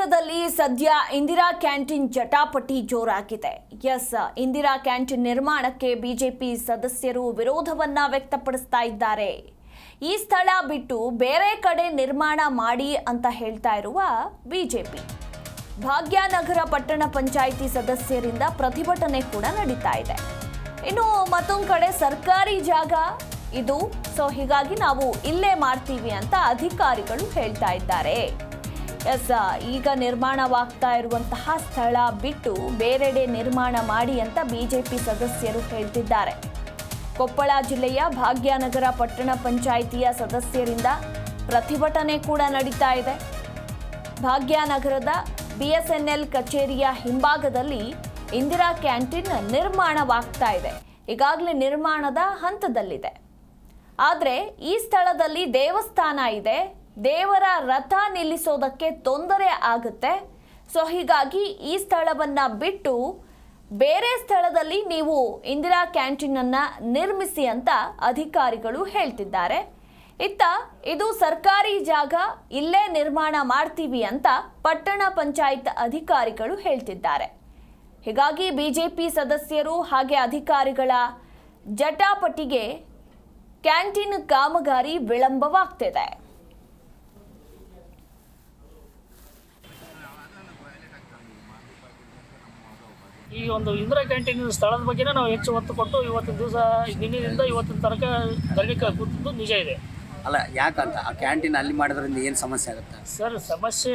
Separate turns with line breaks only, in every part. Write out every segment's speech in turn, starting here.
ಭಾಗ್ಯನಗರದಲ್ಲಿ ಸದ್ಯ ಇಂದಿರಾ ಕ್ಯಾಂಟೀನ್ ಜಟಾಪಟಿ ಜೋರಾಗಿದೆ. ಎಸ್, ಇಂದಿರಾ ಕ್ಯಾಂಟೀನ್ ನಿರ್ಮಾಣಕ್ಕೆ ಬಿಜೆಪಿ ಸದಸ್ಯರು ವಿರೋಧವನ್ನ ವ್ಯಕ್ತಪಡಿಸ್ತಾ ಇದ್ದಾರೆ. ಈ ಸ್ಥಳ ಬಿಟ್ಟು ಬೇರೆ ಕಡೆ ನಿರ್ಮಾಣ ಮಾಡಿ ಅಂತ ಹೇಳ್ತಾ ಇರುವ ಬಿಜೆಪಿ. ಭಾಗ್ಯನಗರ ಪಟ್ಟಣ ಪಂಚಾಯಿತಿ ಸದಸ್ಯರಿಂದ ಪ್ರತಿಭಟನೆ ಕೂಡ ನಡೀತಾ ಇದೆ. ಇನ್ನು ಮತ್ತೊಂದು ಕಡೆ ಸರ್ಕಾರಿ ಜಾಗ? ಇದು, ಸೊ ಹೀಗಾಗಿ ನಾವು ಇಲ್ಲೇ ಮಾಡ್ತೀವಿ ಅಂತ ಅಧಿಕಾರಿಗಳು ಹೇಳ್ತಾ ಇದ್ದಾರೆ. ಎಸ್ ಈಗ ನಿರ್ಮಾಣವಾಗ್ತಾ ಇರುವಂತಹ ಸ್ಥಳ ಬಿಟ್ಟು ಬೇರೆಡೆ ನಿರ್ಮಾಣ ಮಾಡಿ ಅಂತ ಬಿಜೆಪಿ ಸದಸ್ಯರು ಹೇಳ್ತಿದ್ದಾರೆ. ಕೊಪ್ಪಳ ಜಿಲ್ಲೆಯ ಭಾಗ್ಯನಗರ ಪಟ್ಟಣ ಪಂಚಾಯಿತಿಯ ಸದಸ್ಯರಿಂದ ಪ್ರತಿಭಟನೆ ಕೂಡ ನಡೀತಾ ಇದೆ. ಭಾಗ್ಯನಗರದ ಬಿಎಸ್ಎನ್ಎಲ್ ಕಚೇರಿಯ ಹಿಂಭಾಗದಲ್ಲಿ ಇಂದಿರಾ ಕ್ಯಾಂಟೀನ್ ನಿರ್ಮಾಣವಾಗ್ತಾ ಇದೆ. ಈಗಾಗಲೇ ನಿರ್ಮಾಣದ ಹಂತದಲ್ಲಿದೆ. ಆದರೆ ಈ ಸ್ಥಳದಲ್ಲಿ ದೇವಸ್ಥಾನ ಇದೆ ದೇವರ ರಥ ನಿಲ್ಲಿಸೋದಕ್ಕೆ ತೊಂದರೆ ಆಗುತ್ತೆ. ಸೊ, ಹೀಗಾಗಿ ಈ ಸ್ಥಳವನ್ನ ಬಿಟ್ಟು ಬೇರೆ ಸ್ಥಳದಲ್ಲಿ ನೀವು ಇಂದಿರಾ ಕ್ಯಾಂಟೀನನ್ನು ನಿರ್ಮಿಸಿ ಅಂತ ಅಧಿಕಾರಿಗಳು ಹೇಳ್ತಿದ್ದಾರೆ. ಇತ್ತ ಇದು ಸರ್ಕಾರಿ ಜಾಗ, ಇಲ್ಲೇ ನಿರ್ಮಾಣ ಮಾಡ್ತೀವಿ ಅಂತ ಪಟ್ಟಣ ಪಂಚಾಯತ್ ಅಧಿಕಾರಿಗಳು ಹೇಳ್ತಿದ್ದಾರೆ. ಹೀಗಾಗಿ ಬಿಜೆಪಿ ಸದಸ್ಯರು ಹಾಗೆ ಅಧಿಕಾರಿಗಳ ಜಟಾಪಟಿಗೆ ಕ್ಯಾಂಟೀನ್ ಕಾಮಗಾರಿ ವಿಳಂಬವಾಗ್ತಿದೆ.
ಈ ಒಂದು ಇಂದಿರಾ ಕ್ಯಾಂಟೀನ್ ಸ್ಥಳದ ಬಗ್ಗೆನೇ ನಾವು ಹೆಚ್ಚು ಒತ್ತು ಕೊಟ್ಟು ಇವತ್ತಿನ ದಿವಸ ನಿನ್ನೆಯಿಂದ ಇವತ್ತಿನ ತನಕ ಧರಣಿ ಕೂತಿದ್ದು ನಿಜ ಇದೆ.
ಅಲ್ಲ ಯಾಕಂತ? ಆ ಕ್ಯಾಂಟೀನ್ ಅಲ್ಲಿ ಮಾಡೋದ್ರಿಂದ ಏನು ಸಮಸ್ಯೆ ಆಗುತ್ತೆ?
ಸರ್ ಸಮಸ್ಯೆ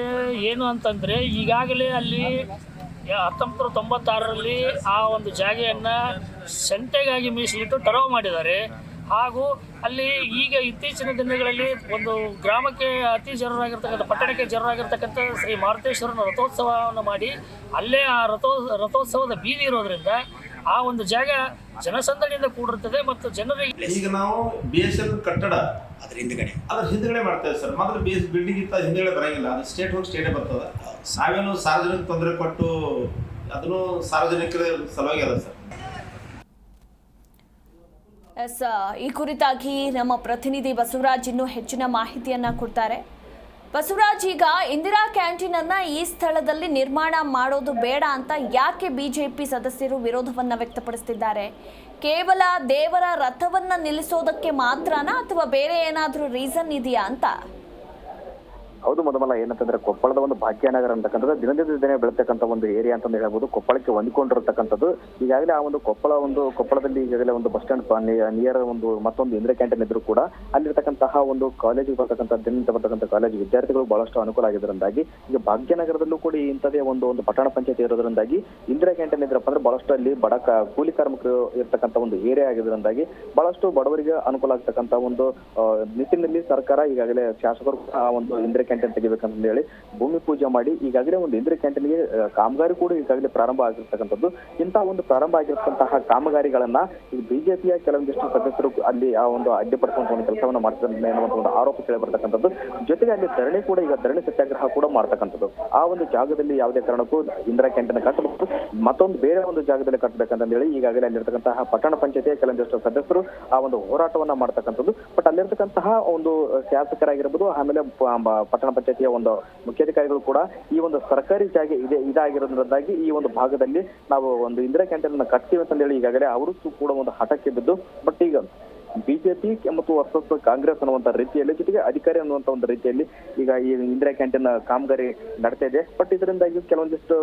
ಏನು ಅಂತಂದರೆ ಈಗಾಗಲೇ ಅಲ್ಲಿ ಹತ್ತೊಂಬತ್ತು ನೂರ ತೊಂಬತ್ತಾರರಲ್ಲಿ ಆ ಒಂದು ಜಾಗೆಯನ್ನು ಸಂತೆಗಾಗಿ ಮೀಸಲಿಟ್ಟು ಟರವ್ ಮಾಡಿದ್ದಾರೆ. ಹಾಗೂ ಅಲ್ಲಿ ಈಗ ಇತ್ತೀಚಿನ ದಿನಗಳಲ್ಲಿ ಒಂದು ಗ್ರಾಮಕ್ಕೆ ಅತಿ ಜರೂರಾಗಿರ್ತಕ್ಕಂಥ, ಪಟ್ಟಣಕ್ಕೆ ಜರೂರಾಗಿರ್ತಕ್ಕಂಥ ಶ್ರೀ ಮಾರುತೇಶ್ವರನ ರಥೋತ್ಸವವನ್ನು ಮಾಡಿ, ಅಲ್ಲೇ ಆ ರಥೋ, ರಥೋತ್ಸವದ ಬೀದಿ ಇರೋದ್ರಿಂದ ಆ ಒಂದು ಜಾಗ ಜನಸಂದಣಿಯಿಂದ ಕೂಡಿರ್ತದೆ ಮತ್ತು ಜನರಿಗೆ
ಈಗ ನಾವು ಬಿ ಎಸ್ ಎಲ್ ಕಟ್ಟಡ
ಅದ್ರ ಹಿಂದ್ಗಡೆ
ಅದ್ರ ಹಿಂದ್ಗಡೆ ಮಾಡ್ತೇವೆ ಸರ್. ಮೊದಲು ಬಿ ಎಸ್ ಬಿಲ್ಡಿಂಗ್ ಇತ್ತ ಹಿಂದ್ಗಡೆ ಬರಂಗಿಲ್ಲ. ಅದು ಸ್ಟೇಟ್ ಹೋಗಿ ಸ್ಟೇಟೇ ಬರ್ತದೆ. ನಾವೇನು ಸಾರ್ವಜನಿಕ ತೊಂದರೆ ಕೊಟ್ಟು ಅದನ್ನು ಸಾರ್ವಜನಿಕರ ಸಲುವಾಗಿ ಅದ ಸರ್.
ಎಸ್ ಈ ಕುರಿತಾಗಿ ನಮ್ಮ ಪ್ರತಿನಿಧಿ ಬಸವರಾಜ್ ಇನ್ನೂ ಹೆಚ್ಚಿನ ಮಾಹಿತಿಯನ್ನ ಕೊಡ್ತಾರೆ. ಬಸವರಾಜ್, ಈಗ ಇಂದಿರಾ ಕ್ಯಾಂಟೀನ್ ಅನ್ನ ಈ ಸ್ಥಳದಲ್ಲಿ ನಿರ್ಮಾಣ ಮಾಡೋದು ಬೇಡ ಅಂತ ಯಾಕೆ ಬಿಜೆಪಿ ಸದಸ್ಯರು ವಿರೋಧವನ್ನ ವ್ಯಕ್ತಪಡಿಸುತ್ತಿದ್ದಾರೆ ಕೇವಲ ದೇವರ ರಥವನ್ನ ನಿಲ್ಲಿಸೋದಕ್ಕೆ ಮಾತ್ರನಾ ಅಥವಾ ಬೇರೆ ಏನಾದರೂ ರೀಸನ್ ಇದೆಯಾ ಅಂತ?
ಹೌದು ಮೊದಮಲ್ಲ, ಏನಂತಂದ್ರೆ ಕೊಪ್ಪಳದ ಒಂದು ಭಾಗ್ಯನಗರ ಅಂತಕ್ಕಂಥದ್ದು ದಿನದಿಂದ ದಿನ ಬೆಳತಕ್ಕಂಥ ಒಂದು ಏರಿಯಾ ಅಂತ ಹೇಳ್ಬೋದು, ಕೊಪ್ಪಳಕ್ಕೆ ಹೊಂದಿಕೊಂಡಿರತಕ್ಕಂಥದ್ದು. ಈಗಾಗಲೇ ಆ ಒಂದು ಕೊಪ್ಪಳ ಒಂದು, ಕೊಪ್ಪಳದಲ್ಲಿ ಈಗಾಗಲೇ ಒಂದು ಬಸ್ ಸ್ಟ್ಯಾಂಡ್ ನಿಯರ್ ಒಂದು ಮತ್ತೊಂದು ಇಂದ್ರ ಕ್ಯಾಂಟೀನ್ ಇದ್ರು ಕೂಡ, ಅಲ್ಲಿರ್ತಕ್ಕಂತಹ ಒಂದು ಕಾಲೇಜಿಗೆ ಬರ್ತಕ್ಕಂಥ ದಿನದಿಂದ ಬರ್ತಕ್ಕಂಥ ಕಾಲೇಜ್ ವಿದ್ಯಾರ್ಥಿಗಳು ಬಹಳಷ್ಟು ಅನುಕೂಲ ಆಗಿದ್ದರಿಂದಾಗಿ ಈಗ ಭಾಗ್ಯನಗರದಲ್ಲೂ ಕೂಡ ಇಂಥದೇ ಒಂದು ಒಂದು ಪಟ್ಟಣ ಪಂಚಾಯತಿ ಇರೋದ್ರಿಂದಾಗಿ ಇಂದಿರಾ ಕ್ಯಾಂಟೀನ್ ಇದ್ರಪ್ಪ ಅಂದ್ರೆ ಬಹಳಷ್ಟು ಅಲ್ಲಿ ಬಡ ಕೂಲಿ ಕಾರ್ಮಿಕರು ಇರ್ತಕ್ಕಂಥ ಒಂದು ಏರಿಯಾ ಆಗಿದ್ರಿಂದಾಗಿ ಬಹಳಷ್ಟು ಬಡವರಿಗೆ ಅನುಕೂಲ ಆಗ್ತಕ್ಕಂಥ ಒಂದು ನಿಟ್ಟಿನಲ್ಲಿ ಸರ್ಕಾರ ಈಗಾಗಲೇ ಶಾಸಕರು ಆ ಒಂದು ಇಂದಿರಾ ಕ್ಯಾಂಟೀನ್ ತೆಗಿಬೇಕಂತ ಹೇಳಿ ಭೂಮಿ ಪೂಜೆ ಮಾಡಿ ಈಗಾಗಲೇ ಒಂದು ಇಂದಿರಾ ಕ್ಯಾಂಟೀನ್ಗೆ ಕಾಮಗಾರಿ ಕೂಡ ಈಗಾಗಲೇ ಪ್ರಾರಂಭ ಆಗಿರ್ತಕ್ಕಂಥದ್ದು. ಇಂತಹ ಒಂದು ಪ್ರಾರಂಭ ಆಗಿರ್ತಕ್ಕಂತಹ ಕಾಮಗಾರಿಗಳನ್ನ ಈ ಬಿಜೆಪಿಯ ಕೆಲವೊಂದಿಷ್ಟು ಸದಸ್ಯರು ಅಲ್ಲಿ ಆ ಒಂದು ಅಡ್ಡಿಪಡಿಸುವಂತ ಒಂದು ಕೆಲಸವನ್ನ ಮಾಡ್ತಾರೆ ಅನ್ನುವಂಥ ಒಂದು ಆರೋಪ ಕೇಳಿ ಬರ್ತಕ್ಕಂಥದ್ದು. ಜೊತೆಗೆ ಅಲ್ಲಿ ಧರಣಿ ಕೂಡ, ಈಗ ಧರಣಿ ಸತ್ಯಾಗ್ರಹ ಕೂಡ ಮಾಡ್ತಕ್ಕಂಥದ್ದು. ಆ ಒಂದು ಜಾಗದಲ್ಲಿ ಯಾವುದೇ ಕಾರಣಕ್ಕೂ ಇಂದಿರಾ ಕ್ಯಾಂಟೀನ್ ಕಟ್ಟಬೇಕು. ಮತ್ತೊಂದು ಬೇರೆ ಒಂದು ಜಾಗದಲ್ಲಿ ಕಟ್ಟಬೇಕಂತ ಹೇಳಿ ಈಗಾಗಲೇ ಅಲ್ಲಿರ್ತಕ್ಕಂತಹ ಪಟ್ಟಣ ಪಂಚಾಯತಿಯ ಕೆಲವೊಂದಿಷ್ಟು ಸದಸ್ಯರು ಆ ಒಂದು ಹೋರಾಟವನ್ನ ಮಾಡ್ತಕ್ಕಂಥದ್ದು. ಬಟ್ ಅಲ್ಲಿರ್ತಕ್ಕಂತಹ ಒಂದು ಶಾಸಕರಾಗಿರ್ಬೋದು, ಆಮೇಲೆ ಪ- ಬ- ಪಟ್ಟಣ ಪಂಚಾಯತಿಯ ಒಂದು ಮುಖ್ಯಾಧಿಕಾರಿಗಳು ಕೂಡ ಈ ಒಂದು ಸರ್ಕಾರಿ ಜಾಗ ಇದೆ, ಇದಾಗಿರೋದ್ರಿಂದಾಗಿ ಈ ಒಂದು ಭಾಗದಲ್ಲಿ ನಾವು ಒಂದು ಇಂದಿರಾ ಕ್ಯಾಂಟೀನ್ ಅನ್ನ ಕಟ್ತೀವಿ ಅಂತ ಹೇಳಿ ಈಗಾಗಲೇ ಅವರು ಕೂಡ ಒಂದು ಹಠಕ್ಕೆ ಬಿದ್ದು, ಬಟ್ ಈಗ ಬಿಜೆಪಿ ಮತ್ತು ವರ್ಸಸ್ ಕಾಂಗ್ರೆಸ್ ಅನ್ನುವಂತ ರೀತಿಯಲ್ಲಿ ಜೊತೆಗೆ ಅಧಿಕಾರಿ ಅನ್ನುವಂತ ಒಂದು ರೀತಿಯಲ್ಲಿ ಈಗ ಈ ಇಂದಿರಾ ಕ್ಯಾಂಟೀನ್ ಕಾಮಗಾರಿ ನಡ್ತಾ ಇದೆ. ಬಟ್ ಇದರಿಂದಾಗಿ ಕೆಲವೊಂದಿಷ್ಟು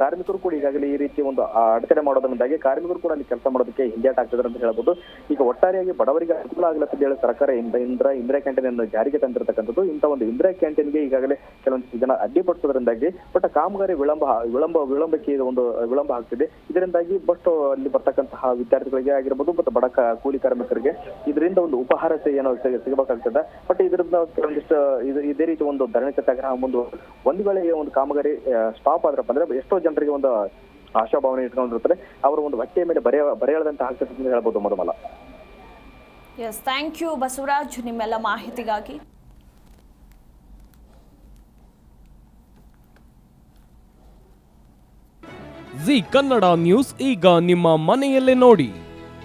ಕಾರ್ಮಿಕರು ಕೂಡ ಈಗಾಗಲೇ ಈ ರೀತಿ ಒಂದು ಅಡಚಣೆ ಮಾಡೋದ್ರಿಂದಾಗಿ ಕಾರ್ಮಿಕರು ಕೂಡ ಅಲ್ಲಿ ಕೆಲಸ ಮಾಡೋದಕ್ಕೆ ಹಿಂಜಾಟ ಆಗ್ತಿದ್ದಾರೆ ಅಂತ ಹೇಳ್ಬೋದು. ಈಗ ಒಟ್ಟಾರೆಯಾಗಿ ಬಡವರಿಗೆ ಅನುಕೂಲ ಅಂತ ಹೇಳಿ ಸರ್ಕಾರ ಇಂದ, ಇಂದ್ರ, ಇಂದಿರಾ ಕ್ಯಾಂಟೀನ್ ಅನ್ನು ಜಾರಿಗೆ ತಂದಿರತಕ್ಕಂಥದ್ದು. ಇಂಥ ಒಂದು ಇಂದಿರಾ ಕ್ಯಾಂಟೀನ್ಗೆ ಈಗಾಗಲೇ ಕೆಲವೊಂದಿಷ್ಟು ಜನ ಅಡ್ಡಿಪಡಿಸೋದ್ರಿಂದಾಗಿ ಬಟ್ ಕಾಮಗಾರಿ ವಿಳಂಬ ವಿಳಂಬ, ವಿಳಂಬಕ್ಕೆ ಒಂದು ವಿಳಂಬ ಆಗ್ತಿದೆ. ಇದರಿಂದಾಗಿ ಬಟ್ ಅಲ್ಲಿ ಬರ್ತಕ್ಕಂತಹ ವಿದ್ಯಾರ್ಥಿಗಳಿಗೆ ಆಗಿರ್ಬೋದು, ಮತ್ತು ಬಡ ಕೂಲಿ ಕಾರ್ಮಿಕರಿಗೆ ಇದರಿಂದ ಒಂದು ಉಪಹಾರ ಏನೋ ಸಿಗ- ಸಿಗಬೇಕಾಗ್ತದೆ. ಬಟ್ ಇದರಿಂದ ಒಂದಿಷ್ಟು ಇದು ಇದೇ ರೀತಿ ಒಂದು ಧರಣಿ ಸತ್ಯಾಗ್ರಹ ಮುಂದೆ ಒಂದು ವೇಳೆ ಒಂದು ಕಾಮಗಾರಿ ಸ್ಟಾಪ್ ಆದ್ರಪ್ಪ ಅಂದ್ರೆ ಎಷ್ಟೋ ಜನರಿಗೆ ಒಂದು ಆಶಾಭಾವನೆ ಇಟ್ಕೊಂಡಿರ್ತಾರೆ. ಅವರ ಒಂದು ಹೊಟ್ಟೆಯ ಮೇಲೆ ಬರೆಯ ಬರೆಯಳದಂತ ಆಗ್ತದೆ ಅಂತ ಹೇಳ್ಬೋದು ಮೊದಲ
ಎಸ್ ಥ್ಯಾಂಕ್ ಯು ಬಸವರಾಜ್ ನಿಮ್ಮೆಲ್ಲ ಮಾಹಿತಿಗಾಗಿ.
ಜಿ ಕನ್ನಡ ನ್ಯೂಸ್ ಈಗ ನಿಮ್ಮ ಮನೆಯಲ್ಲೇ ನೋಡಿ.